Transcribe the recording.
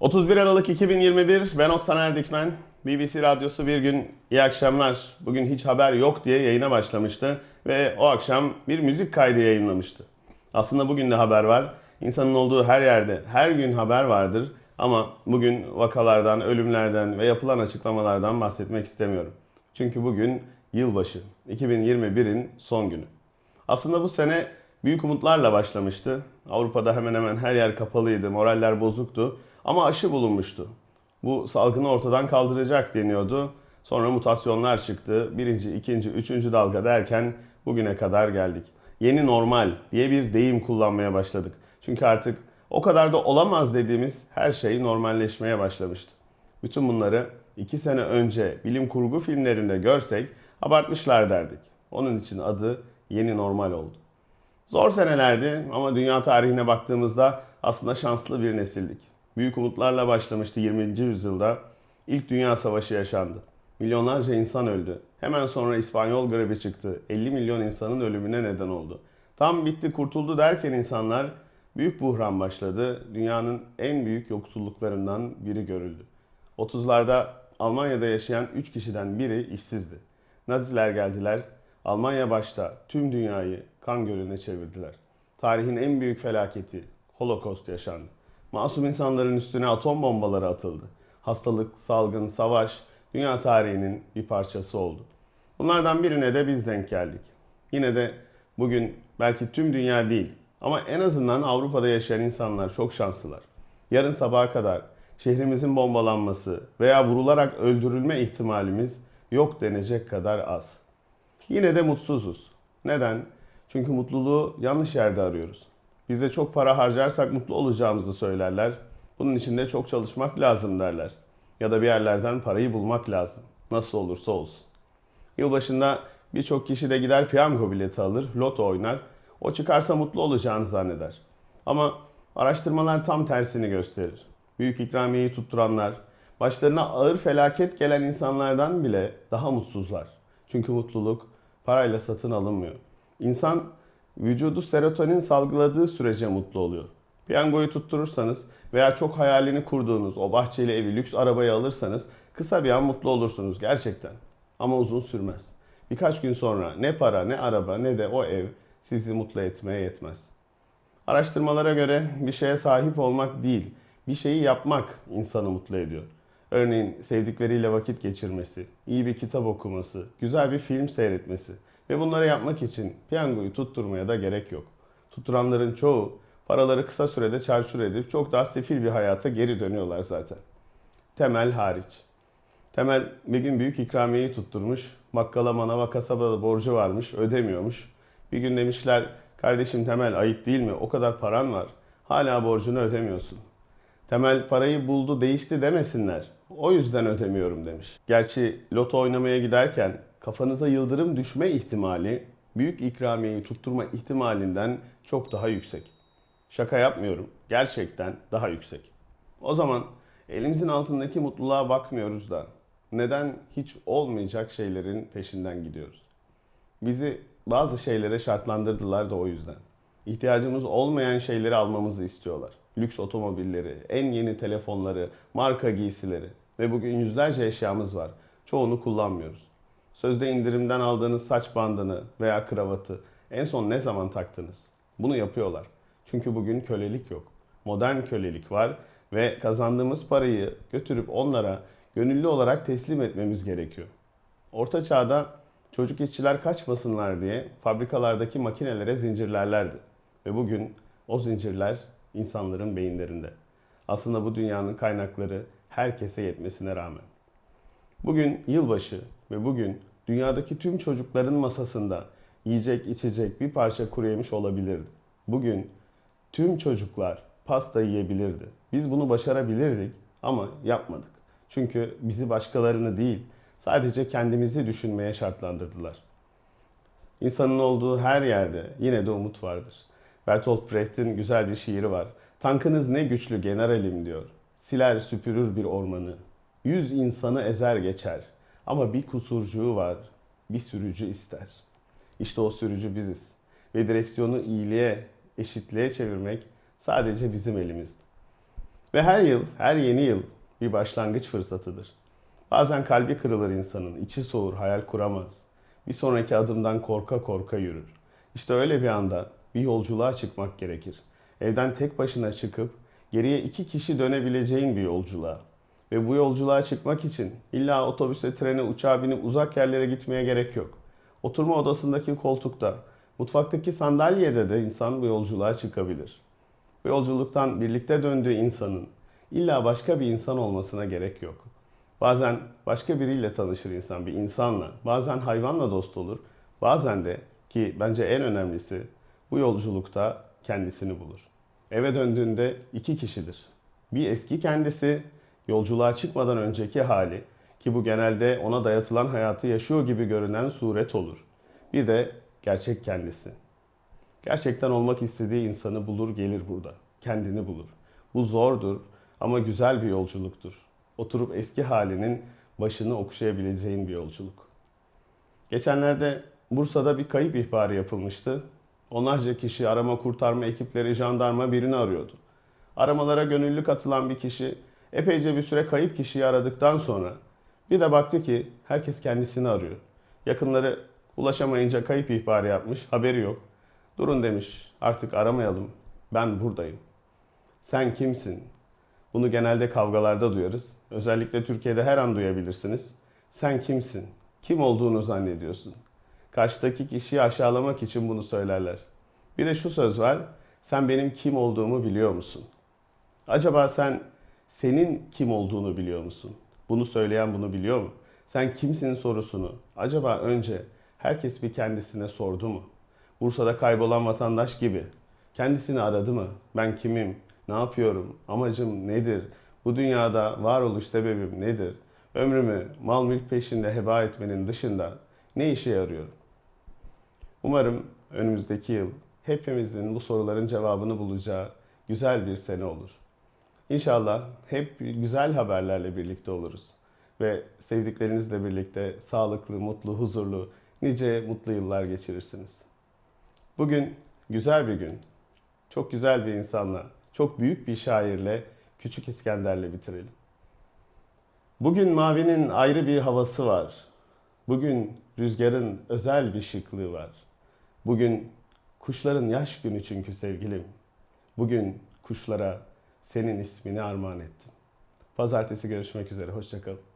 31 Aralık 2021 ben Oktaner Dikmen. BBC Radyosu bir gün iyi akşamlar. Bugün hiç haber yok diye yayına başlamıştı ve o akşam bir müzik kaydı yayınlamıştı. Aslında bugün de haber var. İnsanın olduğu her yerde her gün haber vardır ama bugün vakalardan, ölümlerden ve yapılan açıklamalardan bahsetmek istemiyorum. Çünkü bugün yılbaşı, 2021'in son günü. Aslında bu sene büyük umutlarla başlamıştı. Avrupa'da hemen hemen her yer kapalıydı, moraller bozuktu ama aşı bulunmuştu. Bu salgını ortadan kaldıracak deniyordu. Sonra mutasyonlar çıktı. Birinci, ikinci, üçüncü dalga derken bugüne kadar geldik. Yeni normal diye bir deyim kullanmaya başladık. Çünkü artık o kadar da olamaz dediğimiz her şey normalleşmeye başlamıştı. Bütün bunları iki sene önce bilim kurgu filmlerinde görsek abartmışlar derdik. Onun için adı yeni normal oldu. Zor senelerdi ama dünya tarihine baktığımızda aslında şanslı bir nesildik. Büyük umutlarla başlamıştı 20. yüzyılda. İlk Dünya Savaşı yaşandı. Milyonlarca insan öldü. Hemen sonra İspanyol gribi çıktı. 50 milyon insanın ölümüne neden oldu. Tam bitti kurtuldu derken insanlar büyük buhran başladı. Dünyanın en büyük yoksulluklarından biri görüldü. 30'larda Almanya'da yaşayan 3 kişiden biri işsizdi. Naziler geldiler. Almanya başta tüm dünyayı kan gölüne çevirdiler. Tarihin en büyük felaketi Holocaust yaşandı. Masum insanların üstüne atom bombaları atıldı. Hastalık, salgın, savaş dünya tarihinin bir parçası oldu. Bunlardan birine de biz denk geldik. Yine de bugün belki tüm dünya değil ama en azından Avrupa'da yaşayan insanlar çok şanslılar. Yarın sabaha kadar şehrimizin bombalanması veya vurularak öldürülme ihtimalimiz yok denecek kadar az. Yine de mutsuzuz. Neden? Çünkü mutluluğu yanlış yerde arıyoruz. Bize çok para harcarsak mutlu olacağımızı söylerler. Bunun için de çok çalışmak lazım derler. Ya da bir yerlerden parayı bulmak lazım. Nasıl olursa olsun. Yılbaşında birçok kişi de gider piyango bileti alır, loto oynar. O çıkarsa mutlu olacağını zanneder. Ama araştırmalar tam tersini gösterir. Büyük ikramiyeyi tutturanlar, başlarına ağır felaket gelen insanlardan bile daha mutsuzlar. Çünkü mutluluk parayla satın alınmıyor. İnsan vücudu serotonin salgıladığı sürece mutlu oluyor. Piyangoyu tutturursanız veya çok hayalini kurduğunuz o bahçeli evi, lüks arabayı alırsanız kısa bir an mutlu olursunuz gerçekten. Ama uzun sürmez. Birkaç gün sonra ne para, ne araba, ne de o ev sizi mutlu etmeye yetmez. Araştırmalara göre bir şeye sahip olmak değil, bir şeyi yapmak insanı mutlu ediyor. Örneğin sevdikleriyle vakit geçirmesi, iyi bir kitap okuması, güzel bir film seyretmesi ve bunları yapmak için piyangoyu tutturmaya da gerek yok. Tutturanların çoğu paraları kısa sürede çarçur edip çok daha sefil bir hayata geri dönüyorlar zaten. Temel hariç. Temel bir gün büyük ikramiyeyi tutturmuş. Bakkala, manava, kasabada borcu varmış, ödemiyormuş. Bir gün demişler, kardeşim Temel ayıp değil mi? O kadar paran var. Hala borcunu ödemiyorsun. Temel parayı buldu, değişti demesinler. O yüzden ödemiyorum demiş. Gerçi loto oynamaya giderken kafanıza yıldırım düşme ihtimali büyük ikramiyeyi tutturma ihtimalinden çok daha yüksek. Şaka yapmıyorum. Gerçekten daha yüksek. O zaman elimizin altındaki mutluluğa bakmıyoruz da neden hiç olmayacak şeylerin peşinden gidiyoruz? Bizi bazı şeylere şartlandırdılar da o yüzden. İhtiyacımız olmayan şeyleri almamızı istiyorlar. Lüks otomobilleri, en yeni telefonları, marka giysileri ve bugün yüzlerce eşyamız var. Çoğunu kullanmıyoruz. Sözde indirimden aldığınız saç bandını veya kravatı en son ne zaman taktınız? Bunu yapıyorlar. Çünkü bugün kölelik yok. Modern kölelik var ve kazandığımız parayı götürüp onlara gönüllü olarak teslim etmemiz gerekiyor. Orta çağda çocuk işçiler kaçmasınlar diye fabrikalardaki makinelere zincirlerlerdi. Ve bugün o zincirler insanların beyinlerinde. Aslında bu dünyanın kaynakları herkese yetmesine rağmen. Bugün yılbaşı ve bugün dünyadaki tüm çocukların masasında yiyecek içecek bir parça kuru yemiş olabilirdi. Bugün tüm çocuklar pasta yiyebilirdi. Biz bunu başarabilirdik ama yapmadık. Çünkü bizi başkalarını değil, sadece kendimizi düşünmeye şartlandırdılar. İnsanın olduğu her yerde yine de umut vardır. Bertolt Brecht'in güzel bir şiiri var. Tankınız ne güçlü generalim diyor. Siler süpürür bir ormanı. Yüz insanı ezer geçer. Ama bir kusurcuğu var. Bir sürücü ister. İşte o sürücü biziz. Ve direksiyonu iyiliğe, eşitliğe çevirmek sadece bizim elimizde. Ve her yıl, her yeni yıl bir başlangıç fırsatıdır. Bazen kalbi kırılır insanın, içi soğur, hayal kuramaz. Bir sonraki adımdan korka korka yürür. İşte öyle bir anda bir yolculuğa çıkmak gerekir. Evden tek başına çıkıp geriye iki kişi dönebileceğin bir yolculuğa. Ve bu yolculuğa çıkmak için illa otobüse, trene, uçağa binip uzak yerlere gitmeye gerek yok. Oturma odasındaki koltukta, mutfaktaki sandalyede de insan bu yolculuğa çıkabilir. Bu yolculuktan birlikte döndüğü insanın illa başka bir insan olmasına gerek yok. Bazen başka biriyle tanışır insan, bir insanla. Bazen hayvanla dost olur. Bazen de ki bence en önemlisi bu yolculukta kendisini bulur. Eve döndüğünde iki kişidir. Bir eski kendisi, yolculuğa çıkmadan önceki hali ki bu genelde ona dayatılan hayatı yaşıyor gibi görünen suret olur. Bir de gerçek kendisi. Gerçekten olmak istediği insanı bulur gelir burada. Kendini bulur. Bu zordur ama güzel bir yolculuktur. Oturup eski halinin başını okşayabileceğin bir yolculuk. Geçenlerde Bursa'da bir kayıp ihbarı yapılmıştı. Onlarca kişi arama kurtarma ekipleri, jandarma birini arıyordu. Aramalara gönüllü katılan bir kişi epeyce bir süre kayıp kişiyi aradıktan sonra bir de baktı ki herkes kendisini arıyor. Yakınları ulaşamayınca kayıp ihbarı yapmış, haberi yok. Durun demiş, artık aramayalım, ben buradayım. Sen kimsin? Bunu genelde kavgalarda duyarız. Özellikle Türkiye'de her an duyabilirsiniz. Sen kimsin? Kim olduğunu zannediyorsun? Karşıdaki kişiyi aşağılamak için bunu söylerler. Bir de şu söz var. Sen benim kim olduğumu biliyor musun? Acaba sen senin kim olduğunu biliyor musun? Bunu söyleyen bunu biliyor mu? Sen kimsin sorusunu acaba önce herkes bir kendisine sordu mu? Bursa'da kaybolan vatandaş gibi kendisini aradı mı? Ben kimim? Ne yapıyorum? Amacım nedir? Bu dünyada varoluş sebebim nedir? Ömrümü mal mülk peşinde heba etmenin dışında ne işe yarıyorum? Umarım önümüzdeki yıl hepimizin bu soruların cevabını bulacağı güzel bir sene olur. İnşallah hep güzel haberlerle birlikte oluruz ve sevdiklerinizle birlikte sağlıklı, mutlu, huzurlu, nice mutlu yıllar geçirirsiniz. Bugün güzel bir gün. Çok güzel bir insanla, çok büyük bir şairle, Küçük İskender'le bitirelim. Bugün mavinin ayrı bir havası var. Bugün rüzgarın özel bir şıklığı var. Bugün kuşların yaş günü çünkü sevgilim. Bugün kuşlara senin ismini armağan ettim. Pazartesi görüşmek üzere. Hoşçakalın.